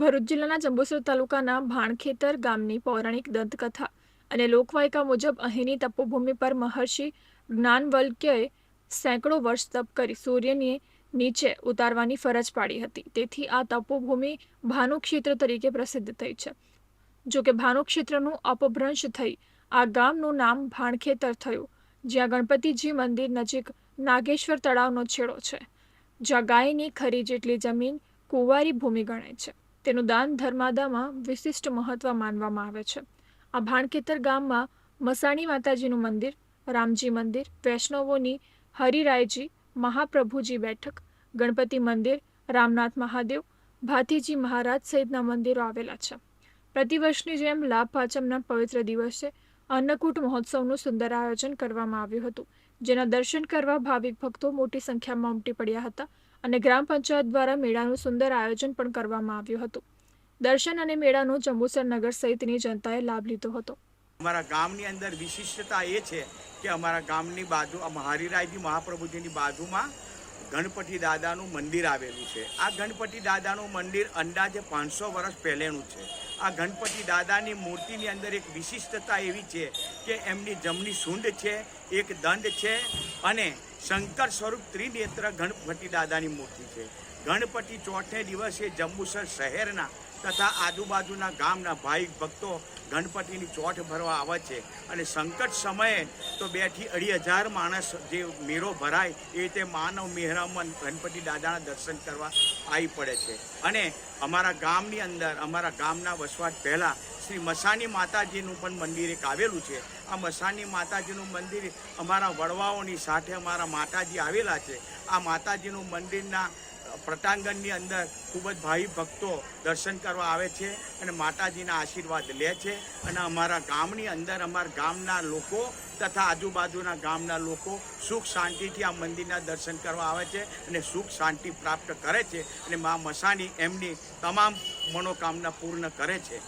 ભરૂચ જિલ્લાના જંબુસર તાલુકાના ભાણખેતર ગામની પૌરાણિક દંતકથા અને લોકવાયકા મુજબ અહીંની તપોભૂમિ પર મહર્ષિ જ્ઞાનવલ્ક્યએ સેંકડો વર્ષ તપ કરી સૂર્યને નીચે ઉતારવાની ફરજ પાડી હતી. તેથી આ તપોભૂમિ ભાનુક્ષેત્ર તરીકે પ્રસિદ્ધ થઈ છે. જોકે ભાનુક્ષેત્રનું અપભ્રંશ થઈ આ ગામનું નામ ભાણખેતર થયું, જ્યાં ગણપતિજી મંદિર નજીક નાગેશ્વર તળાવનો છેડો છે, જ્યાં ગાયની ખરી જેટલી જમીન કુંવારી ભૂમિ ગણાય છે. તેનું દાન ધર્માદામાં વિશિષ્ટ મહત્વ માનવામાં આવે છે. આ ભાણકેતર ગામમાં મસાણી માતાજીનું મંદિર, રામજી મંદિર, વૈષ્ણવોની હરિરાયજી, મહાપ્રભુજી બેઠક, ગણપતિ મંદિર, રામનાથ મહાદેવ, ભાથીજી મહારાજ સહિતના મંદિરો આવેલા છે. પ્રતિવર્ષની જેમ લાભ પાંચમના પવિત્ર દિવસે અન્નકૂટ મહોત્સવનું સુંદર આયોજન કરવામાં આવ્યું હતું, જેના દર્શન કરવા ભાવિક ભક્તો મોટી સંખ્યામાં ઉમટી પડ્યા હતા અને ગ્રામ પંચાયત દ્વારા મેળાનું સુંદર આયોજન પણ કરવામાં આવ્યું હતું. દર્શન અને મેળાનો જંબુસર નગર સહિતની જનતાએ લાભ લીધો હતો. અમારા ગામની અંદર વિશિષ્ટતા એ છે કે અમારા ગામની બાજુ હરિરાયજી મહાપ્રભુજીની બાજુમાં ગણપતિ દાદાનું મંદિર આવેલું છે. આ ગણપતિ દાદાનું મંદિર અંદાજે પાંચસો વર્ષ પહેલેનું છે. આ ગણપતિ દાદાની મૂર્તિની અંદર એક વિશિષ્ટતા એવી છે કે એમની જમણી સૂંઢ છે, એક દંડ છે અને શંકર સ્વરૂપ ત્રિનેત્ર ગણપતિ દાદાની મૂર્તિ છે. ગણપતિ ચોથે દિવસે જંબુસર શહેરના તથા આજુબાજુના ગામના ભાઈ ભક્તો ગણપતિની ચોટ ભરવા આવે છે. અને સંકટ સમયે તો બેથી અઢી હજાર માણસ જે મેરો ભરાય, એ રીતે માનવ મેહરામન ગણપતિ દાદાના દર્શન કરવા આવી પડે છે. અને અમારા ગામની અંદર, અમારા ગામના વસવાટ પહેલાં શ્રી મસાની માતાજીનું પણ મંદિર એક આવેલું છે. આ મસાની માતાજીનું મંદિર અમારા વડવાઓની સાથે અમારા માતાજી આવેલા છે. આ માતાજીનું મંદિરના પ્રટાંગણની અંદર ખૂબ જ ભાઈ ભક્તો દર્શન કરવા આવે છે અને માતાજીના આશીર્વાદ લે છે. અને અમારા ગામની અંદર અમારા ગામના લોકો તથા આજુબાજુના ગામના લોકો સુખ શાંતિથી આ મંદિરના દર્શન કરવા આવે છે અને સુખ શાંતિ પ્રાપ્ત કરે છે અને મા મસાણી એમની તમામ મનોકામના પૂર્ણ કરે છે.